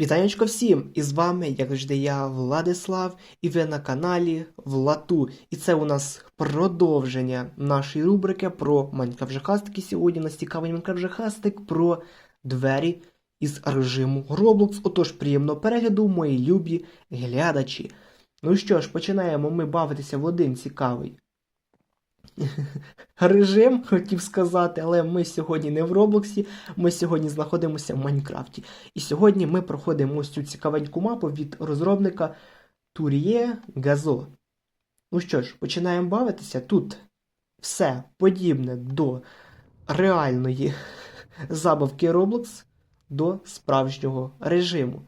Вітанечко всім! І з вами, як завжди, я, Владислав, і ви на каналі Влату. І це у нас продовження нашої рубрики про Майнкрафт Жахастики. Сьогодні нас цікавий Майнкрафт Жахастик про двері із режиму Roblox. Отож, приємного перегляду, мої любі глядачі. Ну що ж, починаємо ми бавитися в один цікавий режим, хотів сказати, але ми сьогодні не в Роблоксі, ми сьогодні знаходимося в Майнкрафті. І сьогодні ми проходимо ось цю цікавеньку мапу від розробника Тур'є Газо. Ну що ж, починаємо бавитися. Тут все подібне до реальної забавки Roblox, до справжнього режиму.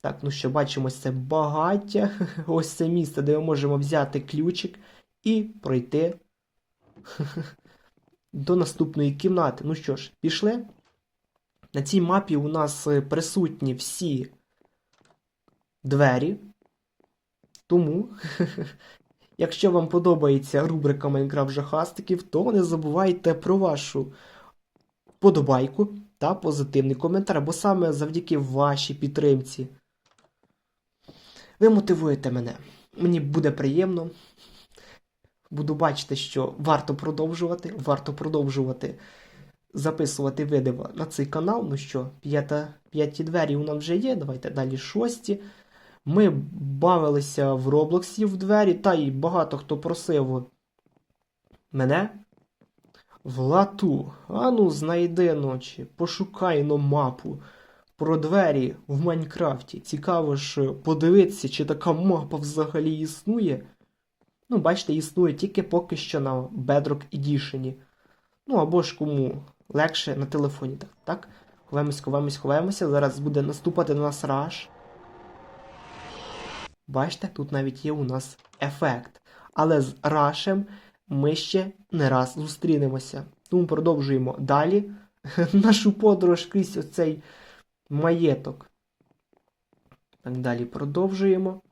Так, ну що, бачимо, це багаття. Ось це місце, де ми можемо взяти ключик і пройти до наступної кімнати. Ну що ж, пішли. На цій мапі у нас е, присутні всі двері. Тому, якщо вам подобається рубрика Майнкрафт Жахастиків, то не забувайте про вашу подобайку та позитивний коментар, бо саме завдяки вашій підтримці ви мотивуєте мене. Мені буде приємно. Буду бачити, що варто продовжувати, варто продовжувати записувати відео на цей канал. Ну що, п'ята, п'яті двері у нас вже є. Давайте далі шості. Ми бавилися в Роблоксі в двері, та й багато хто просив мене в лату. Ану, знайди ночі, пошукай но мапу про двері в Майнкрафті. Цікаво ж подивитися, чи така мапа взагалі існує. Ну, бачите, існує тільки поки що на Bedrock Edition. Ну, або ж кому легше на телефоні. Так, так? Ховаємось, ховаємось, ховаємося. Зараз буде наступати на нас раш. Бачите, тут навіть є у нас ефект. Але з рашем ми ще не раз зустрінемося. Тому продовжуємо далі нашу подорож крізь оцей маєток. Так, далі продовжуємо.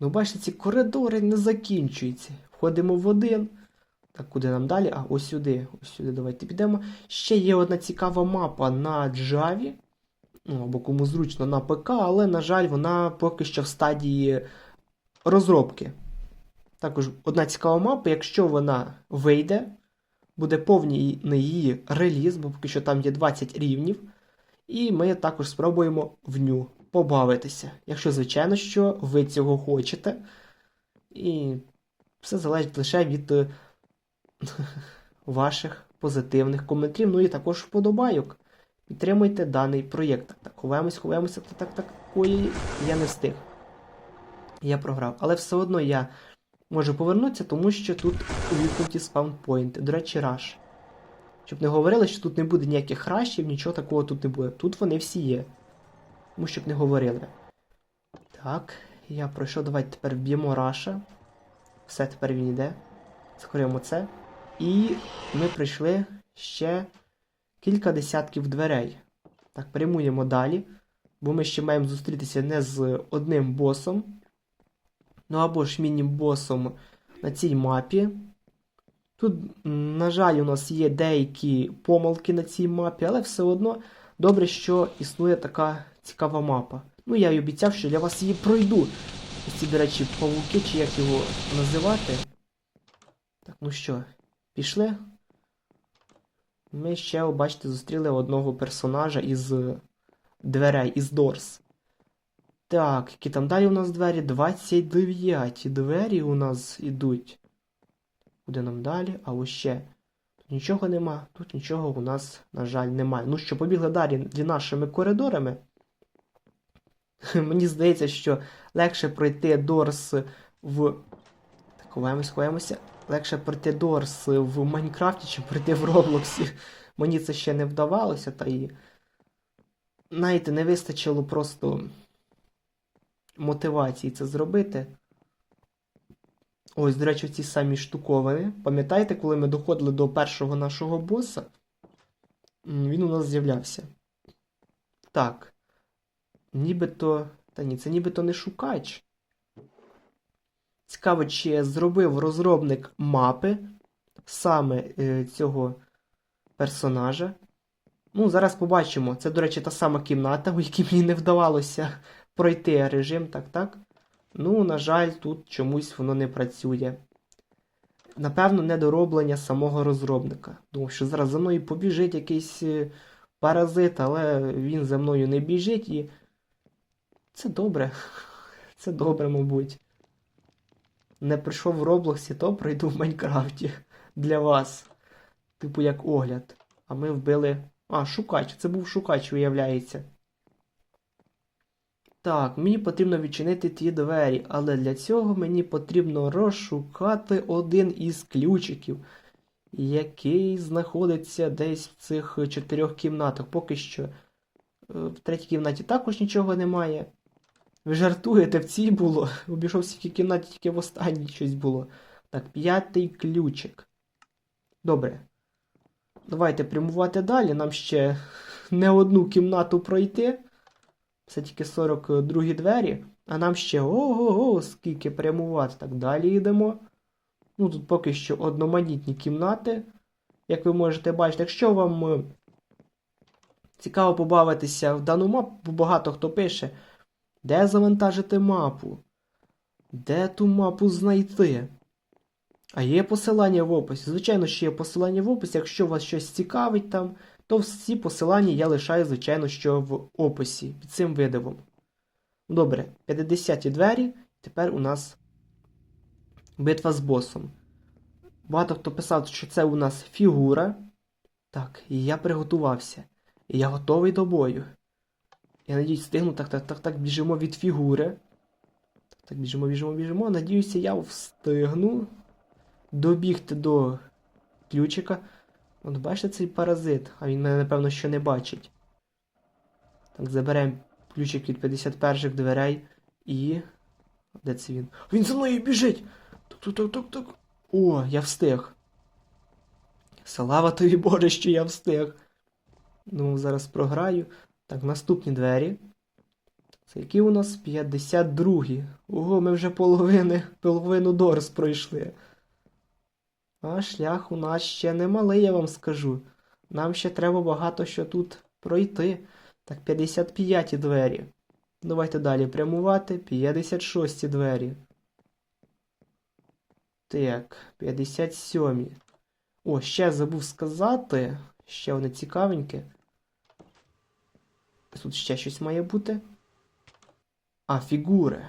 Ну, бачите, ці коридори не закінчуються. Входимо в один. Так, куди нам далі? А, ось сюди. Ось сюди давайте підемо. Ще є одна цікава мапа на Java. Ну, або кому зручно на ПК, але, на жаль, вона поки що в стадії розробки. Також одна цікава мапа, якщо вона вийде, буде повний її реліз, бо поки що там є 20 рівнів. І ми також спробуємо в ню побавитися. Якщо, звичайно, що ви цього хочете. І все залежить лише від е, ваших позитивних коментарів. Ну і також вподобайок. Підтримуйте даний проєкт. Так, так, ховаємось, ховаємося. Так, так, так. Ой, я не встиг. Я програв. Але все одно я можу повернутися, тому що тут увікнуті спаунпойнти. До речі, раш. Щоб не говорили, що тут не буде ніяких рашів, нічого такого тут не буде. Тут вони всі є. Тому щоб не говорили. Так, я пройшов. Давайте тепер вб'ємо раша. Все, тепер він йде. Скоримо це. І ми прийшли ще кілька десятків дверей. Так, прямуємо далі. Бо ми ще маємо зустрітися не з одним босом. Ну або ж міні-босом на цій мапі. Тут, на жаль, у нас є деякі помилки на цій мапі, але все одно добре, що існує така цікава мапа. Ну, я й обіцяв, що для вас її пройду. Ось ці, до речі, павуки, чи як його називати. Так, ну що, пішли? Ми ще, бачите, зустріли одного персонажа із дверей, із Дорс. Так, які там далі у нас двері? 29 двері у нас ідуть. Куди нам далі? А ось ще. Тут нічого нема, тут нічого у нас, на жаль, немає. Ну що, побігли далі нашими коридорами. Мені здається, що легше пройти Дорс в. Так, ховаємось, ховаємося. Легше пройти Дорс в Майнкрафті, чим пройти в Роблоксі. Мені це ще не вдавалося, та і. Знаєте, не вистачило просто мотивації це зробити. Ось, до речі, ці самі штуковини. Пам'ятаєте, коли ми доходили до першого нашого боса? Він у нас з'являвся. Так. Нібито. Та ні, це нібито не шукач. Цікаво, чи зробив розробник мапи саме е, цього персонажа. Ну, зараз побачимо. Це, до речі, та сама кімната, у якій мені не вдавалося пройти режим, так, так. Ну, на жаль, тут чомусь воно не працює. Напевно, недороблення самого розробника. Думав, що зараз за мною побіжить якийсь е, паразит, але він за мною не біжить і. Це добре. Це добре, мабуть. Не прийшов в Роблоксі, то пройду в Майнкрафті для вас. Типу як огляд. А ми вбили. А, шукач. Це був шукач, виявляється. Так, мені потрібно відчинити ті двері, але для цього мені потрібно розшукати один із ключиків, який знаходиться десь в цих чотирьох кімнатах. Поки що е, в третій кімнаті також нічого немає. Ви жартуєте, в цій було. Обійшов всі кімнаті, тільки в останній щось було. Так, п'ятий ключик. Добре. Давайте прямувати далі. Нам ще не одну кімнату пройти. Це тільки 42 двері. А нам ще ого-го, скільки прямувати. Так, далі йдемо. Ну, тут поки що одноманітні кімнати. Як ви можете бачити, якщо вам е, цікаво побавитися в дану мапу, багато хто пише, де завантажити мапу? Де ту мапу знайти? А є посилання в описі. Звичайно, що є посилання в описі. Якщо вас щось цікавить там, то всі посилання я лишаю, звичайно, що в описі під цим видивом. Добре, 50-ті двері. Тепер у нас битва з босом. Багато хто писав, що це у нас фігура. Так, і я приготувався. І я готовий до бою. Я надіюсь, встигну. Так, так, так, так, біжимо від фігури. Так, так, біжимо, біжимо, біжимо. Надіюся, я встигну добігти до ключика. От бачите цей паразит, а він мене, напевно, що не бачить. Так, заберемо ключик від 51 дверей і. Де це він? Він за мною біжить! Тук-тук-тук-тук. О, я встиг. Слава тобі Боже, що я встиг. Ну, зараз програю. Так, наступні двері. Це які у нас 52. Ого, ми вже половини, половину Дорс пройшли. А шлях у нас ще не малий, я вам скажу. Нам ще треба багато що тут пройти. Так, 55 двері. Давайте далі прямувати. 56 двері. Так, 57. О, ще забув сказати. Ще вони цікавенькі. Тут ще щось має бути. А, фігури.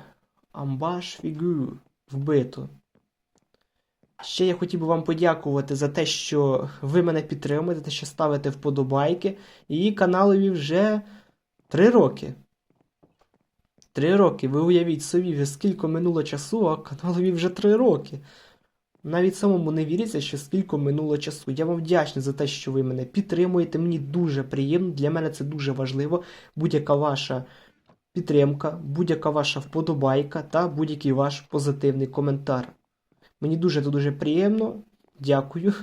Амбаш фігур. Вбито. Ще я хотів би вам подякувати за те, що ви мене підтримуєте, за те, що ставите вподобайки. І каналові вже 3 роки. 3 роки. Ви уявіть собі, скільки минуло часу, а каналові вже 3 роки. Навіть самому не віриться, що скільки минуло часу. Я вам вдячний за те, що ви мене підтримуєте. Мені дуже приємно. Для мене це дуже важливо. Будь-яка ваша підтримка, будь-яка ваша вподобайка та будь-який ваш позитивний коментар. Мені дуже та дуже приємно. Дякую.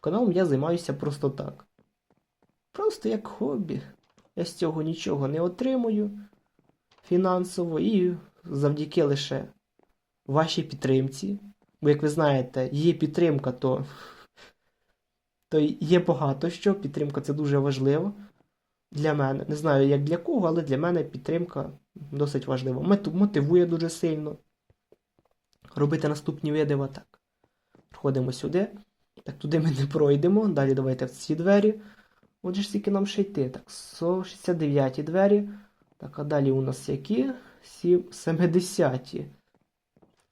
Каналом я займаюся просто так. Просто як хобі. Я з цього нічого не отримую фінансово і завдяки лише вашій підтримці. Бо, як ви знаєте, є підтримка, то то є багато що. Підтримка це дуже важливо для мене. Не знаю, як для кого, але для мене підтримка досить важлива. Мотивує дуже сильно робити наступні види так. атак. Сюди. Так, туди ми не пройдемо. Далі давайте в ці двері. Отже, скільки нам ще йти. Так, 69 двері. Так, а далі у нас які? 70-ті.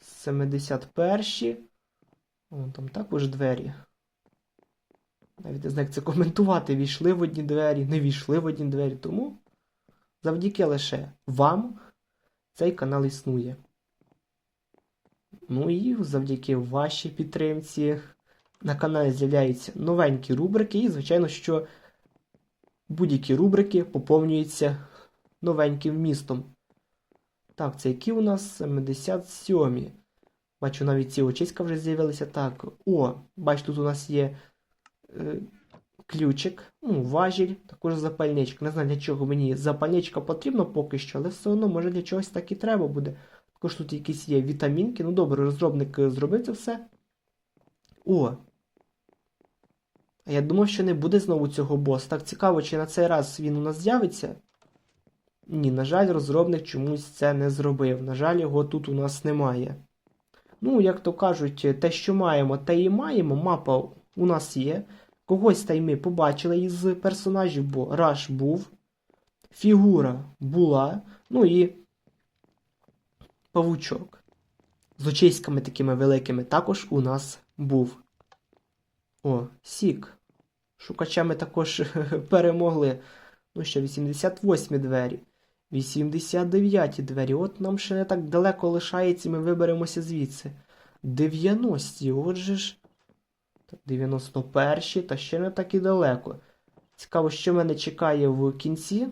71-ші. Вон Там також двері. Навіть не знаю, як це коментувати. Війшли в одні двері, не війшли в одні двері. Тому завдяки лише вам цей канал існує. Ну і завдяки вашій підтримці. На каналі з'являються новенькі рубрики, і, звичайно, що будь-які рубрики поповнюються новеньким містом. Так, це які у нас 77. Бачу, навіть ці очиська вже з'явилися. Так, о, бач, тут у нас є е, ключик, ну, важіль, також запальничка. Не знаю, для чого мені запальничка потрібна поки що, але все одно, може для чогось так і треба буде. Також тут якісь є вітамінки. Ну добре, розробник е, зробив це все. О! А я думав, що не буде знову цього боса. Так цікаво, чи на цей раз він у нас з'явиться? Ні, на жаль, розробник чомусь це не зробив. На жаль, його тут у нас немає. Ну, як то кажуть, те, що маємо, те і маємо. Мапа у нас є. Когось та й ми побачили із персонажів, бо Раш був, фігура була, ну і павучок. З очиськами такими великими також у нас був. О, Сік. Шукачами також перемогли. Ну що, 88 двері. 89 двері. От нам ще не так далеко лишається, ми виберемося звідси. 90-ті, отже ж. 91-ті, та ще не так і далеко. Цікаво, що мене чекає в кінці.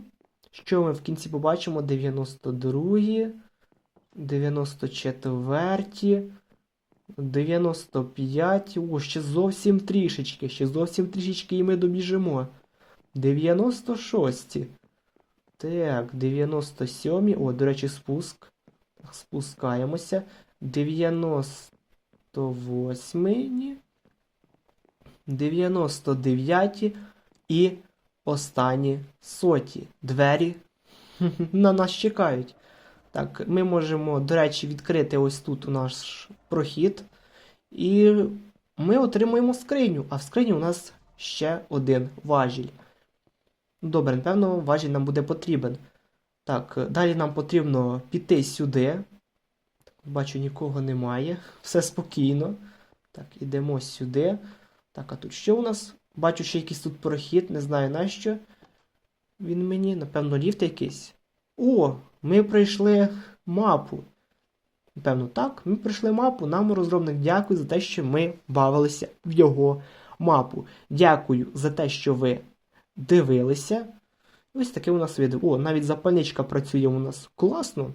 Що ми в кінці побачимо? 92, 94, 95. О, ще зовсім трішечки, ще зовсім трішечки і ми добіжимо. 96. Так, 97. О, до речі, спуск. Спускаємося. 98. Ні. 99 і останні соті. Двері на нас чекають. Так, ми можемо, до речі, відкрити ось тут у наш прохід. І ми отримуємо скриню. А в скрині у нас ще один важіль. Добре, напевно, важіль нам буде потрібен. Так, далі нам потрібно піти сюди. Бачу, нікого немає. Все спокійно. Так, ідемо сюди. Так, а тут що у нас? Бачу, ще якийсь тут прохід, не знаю нащо. Він мені, напевно, ліфт якийсь. О, ми пройшли мапу. Напевно, так, ми пройшли мапу. Нам розробник дякую за те, що ми бавилися в його мапу. Дякую за те, що ви дивилися. Ось таке у нас відео. О, навіть запальничка працює у нас. Класно.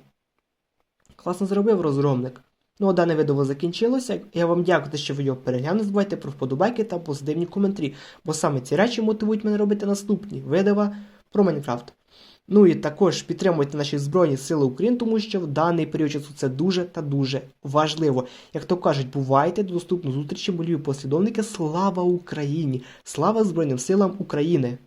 Класно зробив розробник. Ну, а дане відео закінчилося. Я вам дякую, що ви його переглянули. Не забувайте про вподобайки та позитивні коментарі, бо саме ці речі мотивують мене робити наступні відео про Майнкрафт. Ну і також підтримуйте наші Збройні Сили України, тому що в даний період часу це дуже та дуже важливо. Як то кажуть, бувайте до доступної зустрічі, молію послідовники. Слава Україні! Слава Збройним силам України!